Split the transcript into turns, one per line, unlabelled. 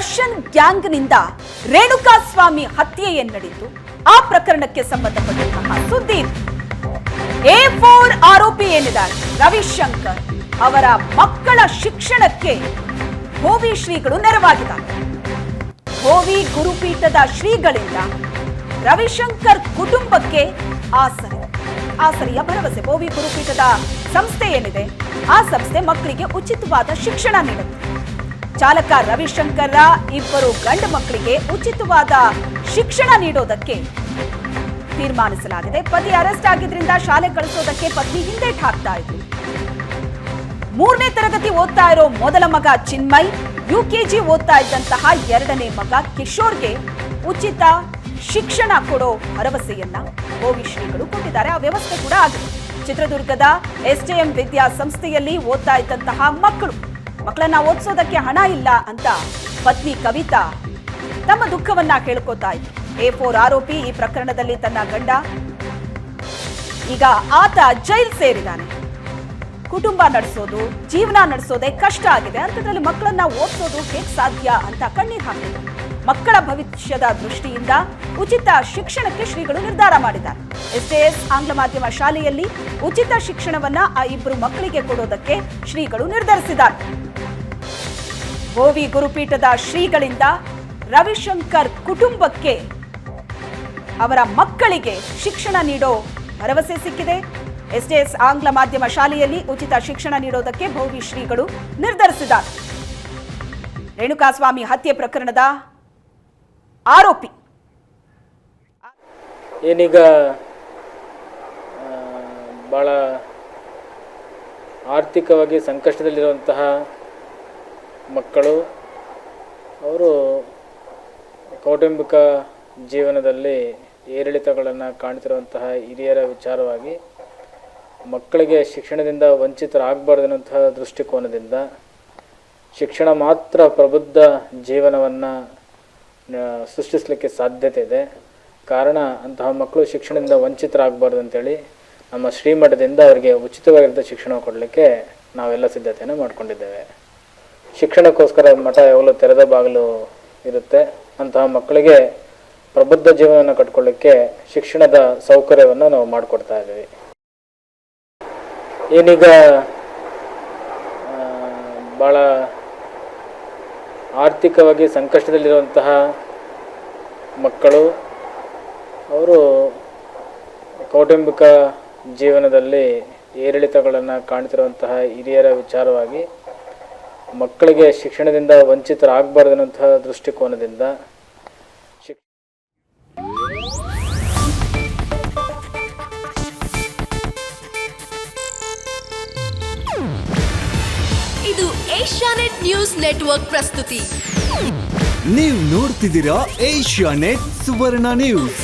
ದರ್ಶನ್ ಗ್ಯಾಂಗ್ನಿಂದ ರೇಣುಕಾ ಸ್ವಾಮಿ ಹತ್ಯೆ ನಡೆಯಿತು. ಆ ಪ್ರಕರಣಕ್ಕೆ ಸಂಬಂಧಪಟ್ಟಂತಹ ಸುದ್ದಿ. ಎ ಫೋರ್ ಆರೋಪಿ ಏನಿದ್ದಾರೆ? ರವಿಶಂಕರ್ ಅವರ ಮಕ್ಕಳ ಶಿಕ್ಷಣಕ್ಕೆ ಭೋವಿ ಶ್ರೀಗಳು ನೆರವಾಗಿದ್ದಾರೆ. ಭೋವಿ ಗುರುಪೀಠದ ಶ್ರೀಗಳಿಂದ ರವಿಶಂಕರ್ ಕುಟುಂಬಕ್ಕೆ ಆಸರೆ. ಆಸರೆಯ ಭರವಸೆ. ಭೋವಿ ಗುರುಪೀಠದ ಸಂಸ್ಥೆ ಏನಿದೆ? ಆ ಸಂಸ್ಥೆ ಮಕ್ಕಳಿಗೆ ಉಚಿತವಾದ ಶಿಕ್ಷಣ ನೀಡುತ್ತೆ. ಚಾಲಕ ರವಿಶಂಕರ ಇಬ್ಬರು ಗಂಡು ಮಕ್ಕಳಿಗೆ ಉಚಿತವಾದ ಶಿಕ್ಷಣ ನೀಡೋದಕ್ಕೆ ತೀರ್ಮಾನಿಸಲಾಗಿದೆ. ಪತಿ ಅರೆಸ್ಟ್ ಆಗಿದ್ರಿಂದ ಶಾಲೆ ಕಳಿಸೋದಕ್ಕೆ ಪತ್ನಿ ಹಿಂದೇಟ್ ಹಾಕ್ತಾ ಇದ್ರು. ಮೂರನೇ ತರಗತಿ ಓದ್ತಾ ಇರೋ ಮೊದಲ ಮಗ ಚಿನ್ಮಯ್, ಯುಕೆಜಿ ಓದ್ತಾ ಇದ್ದಂತಹ ಎರಡನೇ ಮಗ ಕಿಶೋರ್ಗೆ ಉಚಿತ ಶಿಕ್ಷಣ ಕೊಡೋ ಭರವಸೆಯನ್ನ ಶ್ರೀಗಳು ಕೊಟ್ಟಿದ್ದಾರೆ. ಆ ವ್ಯವಸ್ಥೆ ಕೂಡ ಆಗಿದೆ. ಚಿತ್ರದುರ್ಗದ ಎಸ್ಜೆಎಂ ವಿದ್ಯಾ ಸಂಸ್ಥೆಯಲ್ಲಿ ಓದ್ತಾ ಇದ್ದಂತಹ ಮಕ್ಕಳು ಮಕ್ಕಳನ್ನ ಓದಿಸೋದಕ್ಕೆ ಹಣ ಇಲ್ಲ ಅಂತ ಪತ್ನಿ ಕವಿತಾ ತಮ್ಮ ದುಃಖವನ್ನ ಕೇಳ್ಕೋತಾ ಇದ್ರು. ಎ ಫೋರ್ ಆರೋಪಿ ಈ ಪ್ರಕರಣದಲ್ಲಿ ತನ್ನ ಗಂಡ. ಈಗ ಆತ ಜೈಲ್ ಸೇರಿದ್ದಾನೆ. ಕುಟುಂಬ ನಡೆಸೋದು, ಜೀವನ ನಡೆಸೋದೇ ಕಷ್ಟ ಆಗಿದೆ. ಅಂಥದ್ರಲ್ಲಿ ಮಕ್ಕಳನ್ನ ಓದಿಸೋದು ಹೇಗೆ ಸಾಧ್ಯ ಅಂತ ಕಣ್ಣೀರು ಹಾಕಿದ್ರು ಮಕ್ಕಳ ಭವಿಷ್ಯದ ದೃಷ್ಟಿಯಿಂದ ಉಚಿತ ಶಿಕ್ಷಣಕ್ಕೆ ಶ್ರೀಗಳು ನಿರ್ಧಾರ ಮಾಡಿದ್ದಾರೆ. ಎಸ್ಎಎಸ್, ಆಂಗ್ಲ ಮಾಧ್ಯಮ ಶಾಲೆಯಲ್ಲಿ ಉಚಿತ ಶಿಕ್ಷಣವನ್ನ ಆ ಇಬ್ಬರು ಮಕ್ಕಳಿಗೆ ಕೊಡೋದಕ್ಕೆ ಶ್ರೀಗಳು ನಿರ್ಧರಿಸಿದ್ದಾರೆ. ಗೋವಿ ಗುರುಪೀಠದ ಶ್ರೀಗಳಿಂದ ರವಿಶಂಕರ್ ಕುಟುಂಬಕ್ಕೆ ಅವರ ಮಕ್ಕಳಿಗೆ ಶಿಕ್ಷಣ ನೀಡೋ ಭರವಸೆ ಸಿಕ್ಕಿದೆ. ಎಸ್ಎಸ್ ಆಂಗ್ಲ ಮಾಧ್ಯಮ ಶಾಲೆಯಲ್ಲಿ ಉಚಿತ ಶಿಕ್ಷಣ ನೀಡೋದಕ್ಕೆ ಭೋವಿ ಶ್ರೀಗಳು ನಿರ್ಧರಿಸಿದ್ದಾರೆ. ರೇಣುಕಾಸ್ವಾಮಿ ಹತ್ಯೆ ಪ್ರಕರಣದ ಆರೋಪಿ.
ಏನೀಗ ಭಾಳ ಆರ್ಥಿಕವಾಗಿ ಸಂಕಷ್ಟದಲ್ಲಿರುವಂತಹ ಮಕ್ಕಳು, ಅವರು ಕೌಟುಂಬಿಕ ಜೀವನದಲ್ಲಿ ಏರಿಳಿತಗಳನ್ನು ಕಾಣ್ತಿರುವಂತಹ ಹಿರಿಯರ ವಿಚಾರವಾಗಿ ಮಕ್ಕಳಿಗೆ ಶಿಕ್ಷಣದಿಂದ ವಂಚಿತರಾಗಬಾರ್ದನ್ನುವಂತಹ ದೃಷ್ಟಿಕೋನದಿಂದ ಶಿಕ್ಷಣ ಮಾತ್ರ ಪ್ರಬುದ್ಧ ಜೀವನವನ್ನು ಸೃಷ್ಟಿಸಲಿಕ್ಕೆ ಸಾಧ್ಯತೆ ಇದೆ. ಕಾರಣ ಅಂತಹ ಮಕ್ಕಳು ಶಿಕ್ಷಣದಿಂದ ವಂಚಿತರಾಗಬಾರ್ದು ಅಂತೇಳಿ ನಮ್ಮ ಶ್ರೀಮಠದಿಂದ ಅವರಿಗೆ ಉಚಿತವಾಗಿದ್ದ ಶಿಕ್ಷಣ ಕೊಡಲಿಕ್ಕೆ ನಾವೆಲ್ಲ ಸಿದ್ಧತೆಯನ್ನು ಮಾಡಿಕೊಂಡಿದ್ದೇವೆ. ಶಿಕ್ಷಣಕ್ಕೋಸ್ಕರ ಮಠ ಯಾವಾಗಲೂ ತೆರೆದ ಬಾಗಿಲು ಇರುತ್ತೆ. ಅಂತಹ ಮಕ್ಕಳಿಗೆ ಪ್ರಬುದ್ಧ ಜೀವನವನ್ನು ಕಟ್ಕೊಳ್ಳಿಕ್ಕೆ ಶಿಕ್ಷಣದ ಸೌಕರ್ಯವನ್ನು ನಾವು ಮಾಡಿಕೊಡ್ತಾ ಇದ್ದೀವಿ. ಏನೀಗ ಭಾಳ ಆರ್ಥಿಕವಾಗಿ ಸಂಕಷ್ಟದಲ್ಲಿರುವಂತಹ ಮಕ್ಕಳು, ಅವರು ಕೌಟುಂಬಿಕ ಜೀವನದಲ್ಲಿ ಏರಿಳಿತಗಳನ್ನು ಕಾಣ್ತಿರುವಂತಹ ಹಿರಿಯರ ವಿಚಾರವಾಗಿ ಮಕ್ಕಳಿಗೆ ಶಿಕ್ಷಣದಿಂದ ವಂಚಿತರಾಗಬಾರ್ದು ಅನ್ನುವಂತಹ ದೃಷ್ಟಿಕೋನದಿಂದ ಇದು
ಇದು ಏಷ್ಯಾನೆಟ್ ನ್ಯೂಸ್ ನೆಟ್ವರ್ಕ್ ಪ್ರಸ್ತುತಿ.
ನೀವು ನೋಡ್ತಿದ್ದೀರಾ ಏಷ್ಯಾ ನೆಟ್ ಸುವರ್ಣ ನ್ಯೂಸ್.